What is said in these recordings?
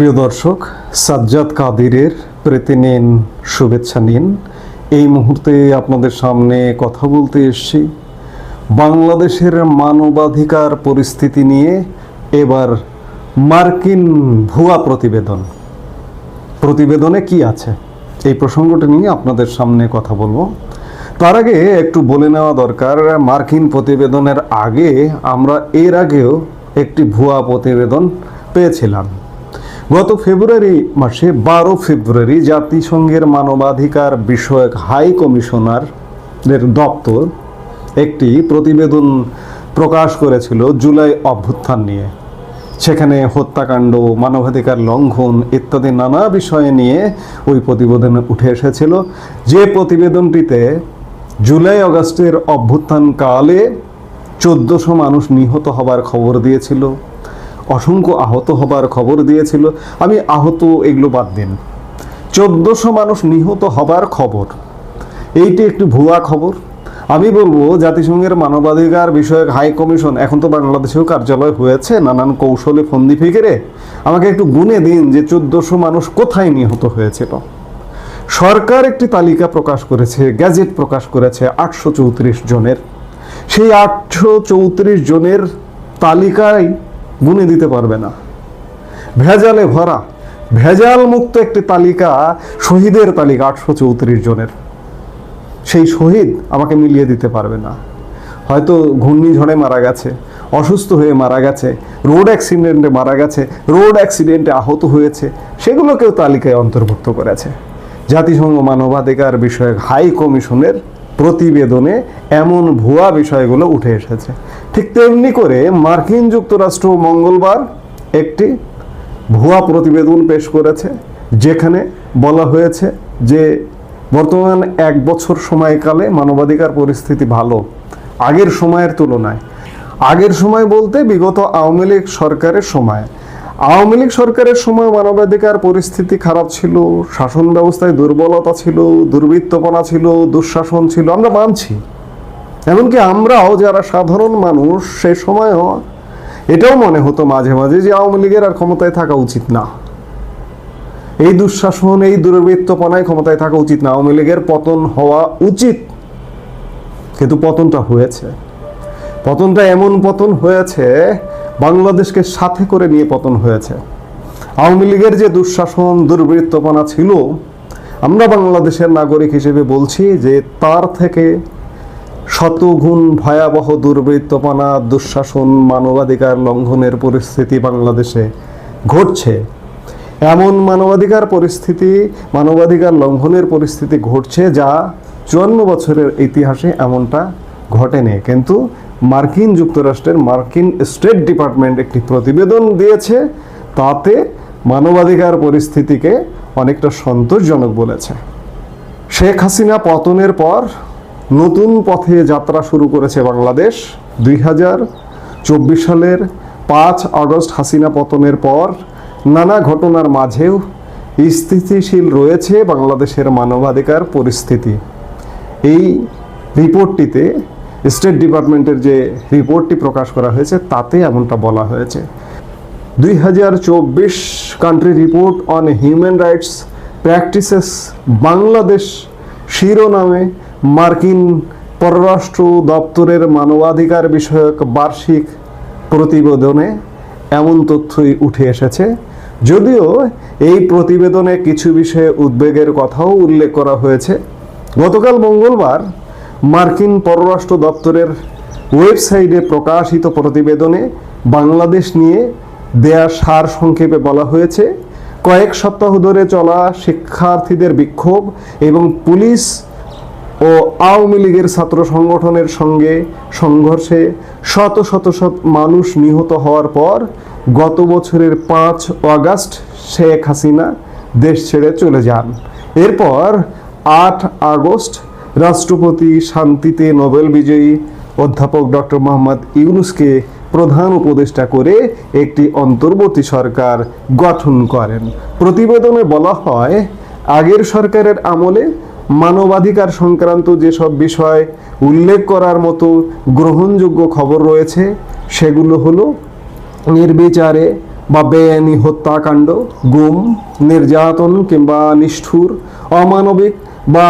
প্রিয় দর্শক, সাজ্জাদ কাদিরের প্রীতি নিন, শুভেচ্ছা নিন। এই মুহূর্তে আপনাদের সামনে কথা বলতে এসছি। বাংলাদেশের মানবাধিকার পরিস্থিতি নিয়ে এবার মার্কিন ভুয়া প্রতিবেদন। প্রতিবেদনে কি আছে? এই প্রসঙ্গটা নিয়ে আপনাদের সামনে কথা বলব। তার আগে একটু বলে নেওয়া দরকার, মার্কিন প্রতিবেদনের আগে আমরা এর আগেও একটি ভুয়া প্রতিবেদন পেয়েছিলাম। গত ফেব্রুয়ারি মাসে বারো ফেব্রুয়ারি জাতিসংঘের মানবাধিকার বিষয়ক হাই কমিশনারের দপ্তর একটি প্রতিবেদন প্রকাশ করেছিল জুলাই অভ্যুত্থান নিয়ে। সেখানে হত্যাকাণ্ড, মানবাধিকার লঙ্ঘন ইত্যাদি নানা বিষয় নিয়ে ওই প্রতিবেদনে উঠে এসেছিল। যে প্রতিবেদনটিতে জুলাই আগস্টের অভ্যুত্থানকালে চোদ্দোশো মানুষ নিহত হবার খবর দিয়েছিল। অসংখ্য আহত হবার খবর দিয়েছিল। আমি আহত, এগুলো বাদ দিন। চোদ্দোশো মানুষ নিহত হবার খবর। এইটি একটি ভুয়া খবর। আমি বলব, জাতিসংঘের মানবাধিকার বিষয়ক হাই কমিশন, এখন তো বাংলাদেশেও কার্যালয় হয়েছে, নানান কৌশলে ফন্দি ফিকেরে। আমাকে একটু গুনে দিন যে চোদ্দোশো মানুষ কোথায় নিহত হয়েছিল। সরকার একটি তালিকা প্রকাশ করেছে, গ্যাজেট প্রকাশ করেছে আটশো চৌত্রিশ জনের। সেই আটশো চৌত্রিশ জনের তালিকায় গুনে দিতে পারবে না। ভেজালে ভরা, ভেজাল মুক্ত একটি তালিকা, শহীদের তালিকা আটশো চৌত্রিশ জনের। সেই শহীদ আমাকে মিলিয়ে দিতে পারবে না। হয়তো ঘূর্ণিঝড়ে মারা গেছে, অসুস্থ হয়ে মারা গেছে, রোড অ্যাক্সিডেন্টে মারা গেছে, রোড অ্যাক্সিডেন্টে আহত হয়েছে, সেগুলোকেও তালিকায় অন্তর্ভুক্ত করেছে। জাতিসংঘ মানবাধিকার বিষয়ক হাই কমিশনের প্রতিবেদনে এমন ভুয়া বিষয়গুলো উঠে এসেছে। ঠিক তেমনি করে মার্কিন যুক্তরাষ্ট্র মঙ্গলবার একটি ভুয়া প্রতিবেদন পেশ করেছে, যেখানে বলা হয়েছে যে বর্তমান এক বছর সময়কালে মানবাধিকার পরিস্থিতি ভালো, আগের সময়ের তুলনায়। আগের সময় বলতে বিগত আওয়ামী লীগ সরকারের সময়। আওয়ামী লীগ সরকারের সময় মানবাধিকার পরিস্থিতি খারাপ ছিল, শাসন ব্যবস্থায় দুর্বলতা ছিল, দুর্বৃত্তপনা ছিল, দুঃশাসন ছিল, আমরা মানছি। এমনকি আমরাও যারা সাধারণ মানুষ, সে সময়ও এটাও মনে হতো মাঝে মাঝে যে আওয়ামী লীগের আর ক্ষমতায় থাকা উচিত না। এই দুঃশাসন, এই দুর্বৃত্তপনায় ক্ষমতায় থাকা উচিত না। আওয়ামী লীগের পতন হওয়া উচিত। কিন্তু পতনটা হয়েছে। পতনটা এমন পতন হয়েছে বাংলাদেশকে সাথে করে নিয়ে পতন হয়েছে। আওয়ামী লীগের যে দুঃশাসন, দুর্বৃত্তপনা ছিল, আমরা বাংলাদেশের নাগরিক হিসেবে বলছি যে তার থেকে শতগুণ ভয়াবহ দুর্বৃত্তপনা, দুঃশাসন, মানবাধিকার লঙ্ঘনের পরিস্থিতি বাংলাদেশে ঘটছে। এমন মানবাধিকার পরিস্থিতি, মানবাধিকার লঙ্ঘনের পরিস্থিতি ঘটছে যা চুয়ান্ন বছরের ইতিহাসে এমনটা ঘটেনি। কিন্তু মার্কিন যুক্তরাষ্ট্রের মার্কিন স্টেট ডিপার্টমেন্ট একটি প্রতিবেদন দিয়েছে। তাতে মানবাধিকার পরিস্থিতিকে অনেকটা সন্তোষজনক বলেছে। শেখ হাসিনা পতনের পর নতুন পথে যাত্রা শুরু করেছে বাংলাদেশ। দুই হাজার চব্বিশ সালের পাঁচ আগস্ট হাসিনা পতনের পর নানা ঘটনার মাঝেও স্থিতিশীল রয়েছে বাংলাদেশের মানবাধিকার পরিস্থিতি। এই রিপোর্টটিতে স্টেট ডিপার্টমেন্টের যে রিপোর্টটি প্রকাশ করা হয়েছে, তাতে এমনটা বলা হয়েছে। দুই হাজার চব্বিশ country report on human rights practices Bangladesh শিরোনামে মার্কিন পররাষ্ট্র দপ্তরের মানবাধিকার বিষয়ক বার্ষিক প্রতিবেদনে এমন তথ্যই উঠে এসেছে। যদিও এই প্রতিবেদনে কিছু বিষয়ে উদ্বেগের কথাও উল্লেখ করা হয়েছে। গতকাল মঙ্গলবার মার্কিন পররাষ্ট্র দপ্তরের ওয়েবসাইটে প্রকাশিত প্রতিবেদনে বাংলাদেশ নিয়ে দেয়া সার সংক্ষেপে বলা হয়েছে, কয়েক সপ্তাহ ধরে চলা শিক্ষার্থীদের বিক্ষোভ এবং পুলিশ ও আওয়ামী লীগের ছাত্র সংগঠনের সঙ্গে সংঘর্ষে শত শত শত মানুষ নিহত হওয়ার পর গত বছরের পাঁচ আগস্ট শেখ হাসিনা দেশ ছেড়ে চলে যান। এরপর আট আগস্ট রাষ্ট্রপতি শান্তিতে নোবেল বিজয়ী অধ্যাপক ডক্টর মোহাম্মদ ইউনুসকে প্রধান উপদেষ্টা করে একটি অন্তর্বর্তী সরকার গঠন করেন। প্রতিবেদনে বলা হয়, আগের সরকারের আমলে মানবাধিকার সংক্রান্ত যেসব বিষয় উল্লেখ করার মতো গ্রহণযোগ্য খবর রয়েছে, সেগুলো হলো নির্বিচারে বা বেআইনি হত্যাকাণ্ড, গুম, নির্যাতন কিংবা নিষ্ঠুর, অমানবিক বা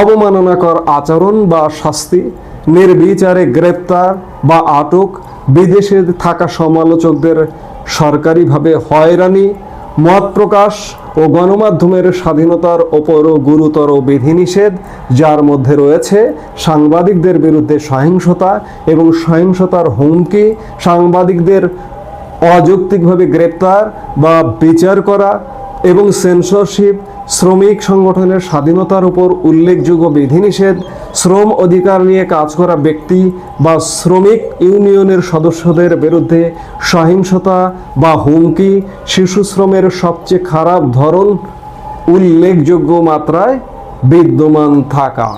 অবমাননাকর আচরণ বা শাস্তি, নির্বিচারে গ্রেপ্তার বা আটক বিদেশে থাকা সমালোচকদের সরকারিভাবে হয়রানি, মত প্রকাশ ও গণমাধ্যমের স্বাধীনতার ওপরও গুরুতর বিধিনিষেধ, যার মধ্যে রয়েছে সাংবাদিকদের বিরুদ্ধে সহিংসতা এবং সহিংসতার হুমকি, সাংবাদিকদের অযৌক্তিকভাবে গ্রেপ্তার বা বিচার করা এবং সেন্সরশিপ শ্রমিক সংগঠনের স্বাধীনতার উপর উল্লেখযোগ্য বিধিনিষেধ, শ্রম অধিকার নিয়ে কাজ করা ব্যক্তি বা শ্রমিক ইউনিয়নের সদস্যদের বিরুদ্ধে সহিংসতা বা হুমকি, শিশু শ্রমের সবচেয়ে খারাপ ধরন, উল্লেখযোগ্য মাত্রায় বিদ্যমান থাকা।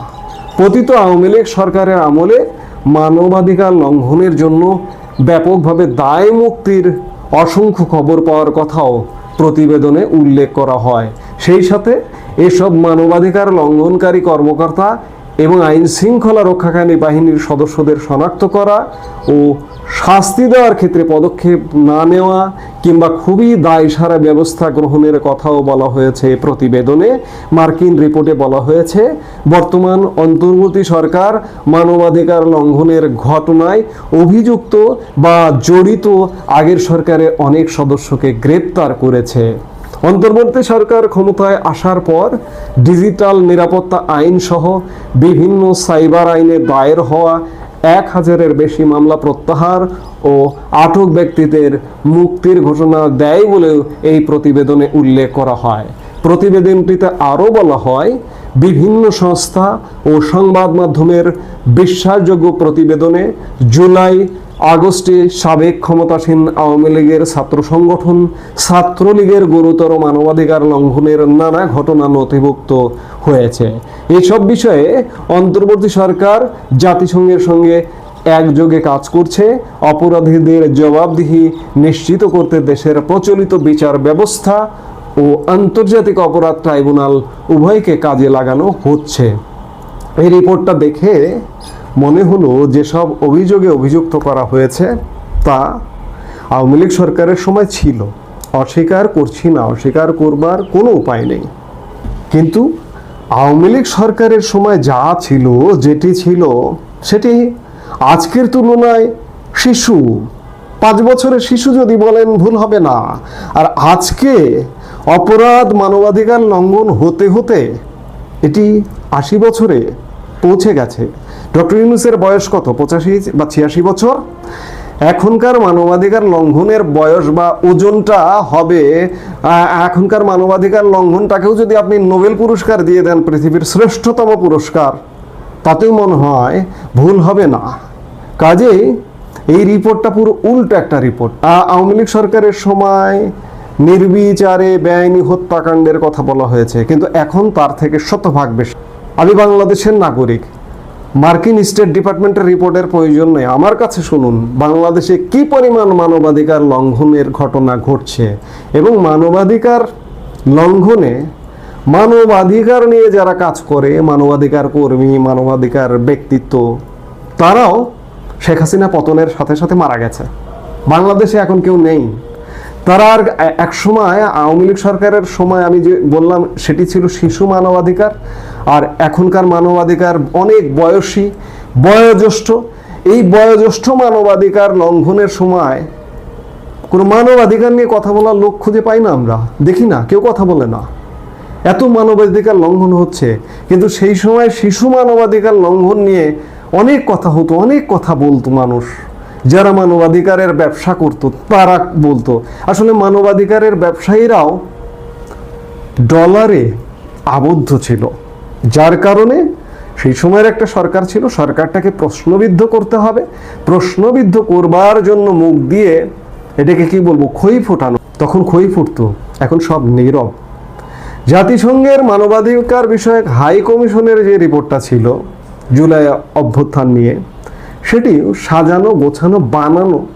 পতিত আওয়ামী লীগ সরকারের আমলে মানবাধিকার লঙ্ঘনের জন্য ব্যাপকভাবে দায় মুক্তির অসংখ্য খবর পাওয়ার কথাও প্রতিবেদনে উল্লেখ করা হয়। সেই সাথে এসব মানবাধিকার লঙ্ঘনকারী কর্মকর্তা এবং আইন শৃঙ্খলা রক্ষাকারী বাহিনীর সদস্যদের শনাক্ত করা ও শাস্তি দেওয়ার ক্ষেত্রে পদক্ষেপ না নেওয়া কিংবা খুবই দায়সারা ব্যবস্থা গ্রহণের কথাও বলা হয়েছে প্রতিবেদনে। মার্কিন রিপোর্টে বলা হয়েছে, বর্তমান অন্তর্বর্তী সরকার মানবাধিকার লঙ্ঘনের ঘটনায় অভিযুক্ত বা জড়িত আগের সরকারের অনেক সদস্যকে গ্রেপ্তার করেছে। অন্তর্বর্তী সরকার ক্ষমতায় আসার পর ডিজিটাল নিরাপত্তা আইন সহ বিভিন্ন সাইবার আইনে দায়ের হওয়া এক হাজারের বেশি মামলা প্রত্যাহার ও আটক ব্যক্তিদের মুক্তির ঘোষণা দেয় বলেও এই প্রতিবেদনে উল্লেখ করা হয়। প্রতিবেদনটিতে আরও বলা হয়, বিভিন্ন সংস্থা ও সংবাদ মাধ্যমের বিশ্বাসযোগ্য প্রতিবেদনে জুলাই আগস্টে সাবেক ক্ষমতাসীন আওয়ামী লীগের ছাত্র সংগঠন ছাত্রলীগের গুরুতর মানবাধিকার লঙ্ঘনের নানা ঘটনা নথিভুক্ত হয়েছে। এসব বিষয়ে অন্তর্বর্তী সরকার জাতিসংঘের সঙ্গে একযোগে কাজ করছে। অপরাধীদের জবাবদিহি নিশ্চিত করতে দেশের প্রচলিত বিচার ব্যবস্থা ও আন্তর্জাতিক অপরাধ ট্রাইব্যুনাল উভয়কে কাজে লাগানো হচ্ছে। এই রিপোর্টটা দেখে মনে হলো যেসব অভিযোগে অভিযুক্ত করা হয়েছে তা আওয়ামী লীগ সরকারের সময় ছিল। অস্বীকার করছি না, অস্বীকার করবার কোনো উপায় নেই। কিন্তু আওয়ামী লীগ সরকারের সময় যা ছিল, যেটি ছিল, সেটি আজকের তুলনায় শিশু। পাঁচ বছরের শিশু যদি বলেন ভুল হবে না। আর আজকে অপরাধ মানবাধিকার লঙ্ঘন হতে হতে এটি আশি বছরে পৌঁছে গেছে। ডক্টর ইউনুসের বয়স কত? পঁচাশি বা ছিয়াশি বছর? এখনকার মানবাধিকার লঙ্ঘনের বয়স বা ওজনটা হবে এখনকার মানবাধিকার লঙ্ঘনটাকেও যদি আপনি নোবেল পুরস্কার দিয়ে দেন, পৃথিবীর শ্রেষ্ঠতম পুরস্কার, তাতেও মনে হয় ভুল হবে না। কাজেই এই রিপোর্টটা পুরো উল্টো একটা রিপোর্ট। আওয়ামী লীগ সরকারের সময় নির্বিচারে বেআইনি হত্যাকাণ্ডের কথা বলা হয়েছে, কিন্তু এখন তার থেকে শতভাগ বেশি। আমি বাংলাদেশের নাগরিক মার্কিন স্টেট ডিপার্টমেন্টের রিপোর্টের প্রয়োজন নেই। আমার কাছে শুনুন, বাংলাদেশে কি পরিমাণ মানবাধিকার লঙ্ঘনের ঘটনা ঘটছে এবং মানবাধিকার লঙ্ঘনে মানবাধিকার নিয়ে যারা কাজ করে, মানবাধিকার কর্মী, মানবাধিকার ব্যক্তিত্ব, তারাও শেখ হাসিনা পতনের সাথে সাথে মারা গেছে। বাংলাদেশে এখন কেউ নেই। তারা আর এক সময় আওয়ামী লীগ সরকারের সময় আমি যে বললাম, সেটি ছিল শিশু মানবাধিকার। আর এখনকার মানবাধিকার অনেক বয়সী, বয়োজ্যেষ্ঠ। এই বয়োজ্যেষ্ঠ মানবাধিকার লঙ্ঘনের সময় কোনো মানবাধিকার নিয়ে কথা বলার লোক খুঁজে পাই না আমরা। দেখি না, কেউ কথা বলে না। এত মানবাধিকার লঙ্ঘন হচ্ছে। কিন্তু সেই সময় শিশু মানবাধিকার লঙ্ঘন নিয়ে অনেক কথা হতো, অনেক কথা বলতো মানুষ। যারা মানবাধিকারের ব্যবসা করত, তারা বলতো। আসলে মানবাধিকারের ব্যবসায়ীরাও ডলারে আবদ্ধ ছিল। যার কারণে সেই সময়ের একটা সরকার ছিল, সরকারটাকে প্রশ্নবিদ্ধ করতে হবে। প্রশ্নবিদ্ধ করবার জন্য মুখ দিয়ে এটাকে কি বলব, খই ফোটানো। তখন খই ফুটতো, এখন সব নীরব। জাতিসংঘের মানবাধিকার বিষয়ক হাই কমিশনের যে রিপোর্টটা ছিল জুলাই অভ্যুত্থান নিয়ে সেটি সাজানো, গোছানো, বানানো।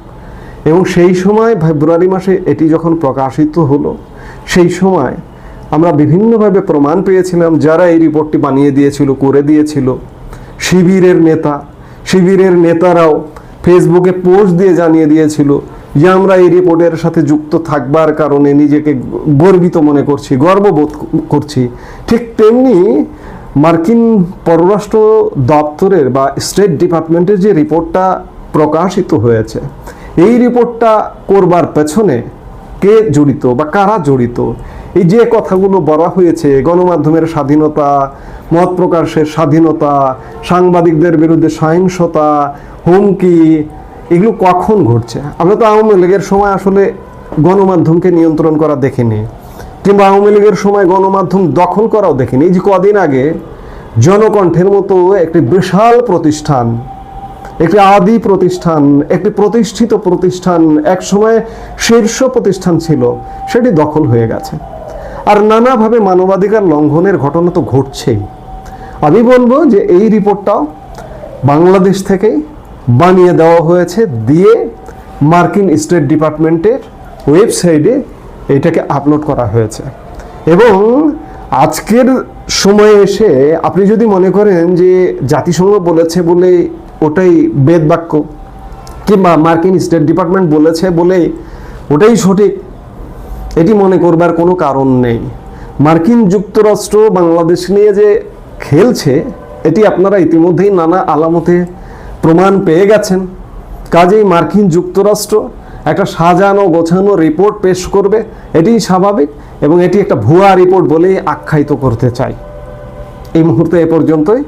এবং সেই সময় ফেব্রুয়ারি মাসে এটি যখন প্রকাশিত হলো, সেই সময় আমরা বিভিন্নভাবে প্রমাণ পেয়েছিলাম যারা এই রিপোর্টটি বানিয়ে দিয়েছিল, করে দিয়েছিল। শিবিরের নেতা, শিবিরের নেতারাও ফেসবুকে পোস্ট দিয়ে জানিয়ে দিয়েছিল, যে আমরা এই রিপোর্টের সাথে যুক্ত থাকবার কারণে নিজেকে গর্বিত মনে করছি, গর্ববোধ করছি। ঠিক তেমনি মার্কিন পররাষ্ট্র দপ্তরের বা স্টেট ডিপার্টমেন্টের যে রিপোর্টটা প্রকাশিত হয়েছে, এই রিপোর্টটা করবার পেছনে কে জড়িত বা কারা জড়িত? এই যে কথাগুলো বলা হয়েছে, গণমাধ্যমের স্বাধীনতা, মত প্রকাশের স্বাধীনতা, সাংবাদিকদের বিরুদ্ধে সহিংসতা, হুমকি, এগুলো কখন ঘটছে? আমরা তো আওয়ামী লীগের সময় আসলে গণমাধ্যমকে নিয়ন্ত্রণ করা দেখিনি, কিংবা আওয়ামী লীগের সময় গণমাধ্যম দখল করাও দেখিনি। এই যে কদিন আগে জনকণ্ঠের মতো একটি বিশাল প্রতিষ্ঠান, একটি আদি প্রতিষ্ঠান, একটি প্রতিষ্ঠিত প্রতিষ্ঠান একসময় শীর্ষ প্রতিষ্ঠান ছিল, সেটি দখল হয়ে গেছে। আর নানাভাবে মানবাধিকার লঙ্ঘনের ঘটনা তো ঘটছেই। আমি বলব যে এই রিপোর্টটাও বাংলাদেশ থেকেই বানিয়ে দেওয়া হয়েছে দিয়ে মার্কিন স্টেট ডিপার্টমেন্টের ওয়েবসাইটে এটাকে আপলোড করা হয়েছে। এবং আজকের সময়ে এসে আপনি যদি মনে করেন যে জাতিসংঘ বলেছে বলে ওটাই বেদ বাক্য, কিংবা মার্কিন স্টেট ডিপার্টমেন্ট বলেছে বলে ওটাই সঠিক এটি মনে করবার কোনো কারণ নেই। মার্কিন যুক্তরাষ্ট্র বাংলাদেশ নিয়ে যে খেলছে, এটি আপনারা ইতিমধ্যেই নানা আলামতে প্রমাণ পেয়ে গেছেন। কাজেই মার্কিন যুক্তরাষ্ট্র একটা সাজানো গোছানো রিপোর্ট পেশ করবে এটি স্বাভাবিক এবং এটি একটা ভুয়া রিপোর্ট বলেই আখ্যায়িত করতে চাই এই মুহূর্তে এ পর্যন্তই।